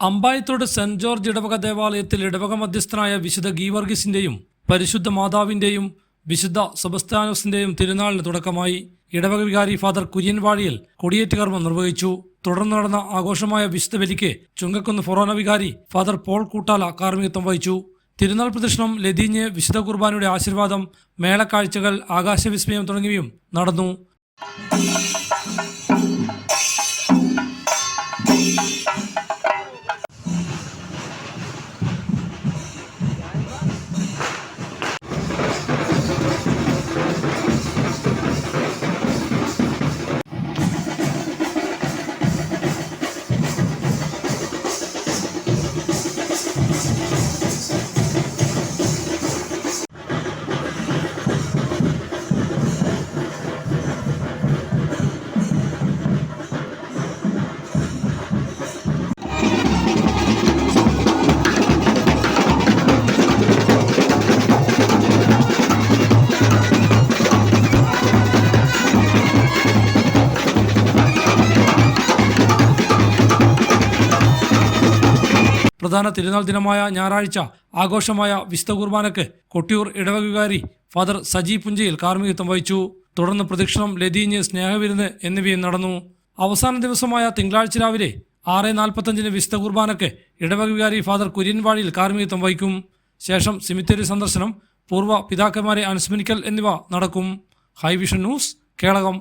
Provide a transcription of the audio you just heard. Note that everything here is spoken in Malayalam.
അമ്പായത്തോട് സെന്റ് ജോർജ് ഇടവക ദേവാലയത്തിൽ ഇടവക മധ്യസ്ഥനായ വിശുദ്ധ ഗീവർഗീസിന്റെയും പരിശുദ്ധ മാതാവിന്റെയും വിശുദ്ധ സെബസ്ത്യാനോസിന്റെയും തിരുനാളിന് തുടക്കമായി ഇടവക വികാരി ഫാദർ കുര്യൻ വാഴിയിൽ കൊടിയേറ്റ് കർമ്മം നിർവഹിച്ചു. തുടർന്ന് നടന്ന ആഘോഷമായ വിശുദ്ധ ബലിക്ക് ചുങ്കക്കുന്ന് ഫൊറോന വികാരി ഫാദർ പോൾ കൂട്ടാല കാർമ്മികത്വം വഹിച്ചു. തിരുനാൾ പ്രദക്ഷിണം ലതീഞ്ഞ് വിശുദ്ധ കുർബാനയുടെ ആശീർവാദം മേളക്കാഴ്ചകൾ ആകാശവിസ്മയം തുടങ്ങിയവയും നടന്നു. പ്രധാന തിരുനാൾ ദിനമായ ഞായറാഴ്ച ആഘോഷമായ വിശുദ്ധ കുർബാനക്ക് കൊട്ടിയൂർ ഇടവകുകാരി ഫാദർ സജി പുഞ്ചയിൽ കാർമ്മികത്വം വഹിച്ചു. തുടർന്ന് പ്രദക്ഷിണം ലതീഞ്ഞ് സ്നേഹവിരുന്ന് എന്നിവയും നടന്നു. അവസാന ദിവസമായ തിങ്കളാഴ്ച രാവിലെ ആറ് നാൽപ്പത്തഞ്ചിന് വിശുദ്ധ കുർബാനക്ക് ഇടവകുകാരി ഫാദർ കുര്യൻവാഴിയിൽ കാർമ്മികത്വം വഹിക്കും. ശേഷം സിമിത്തേരി സന്ദർശനം പൂർവ പിതാക്കന്മാരെ അനുസ്മരിക്കൽ എന്നിവ നടക്കും. High vision news Kelakam.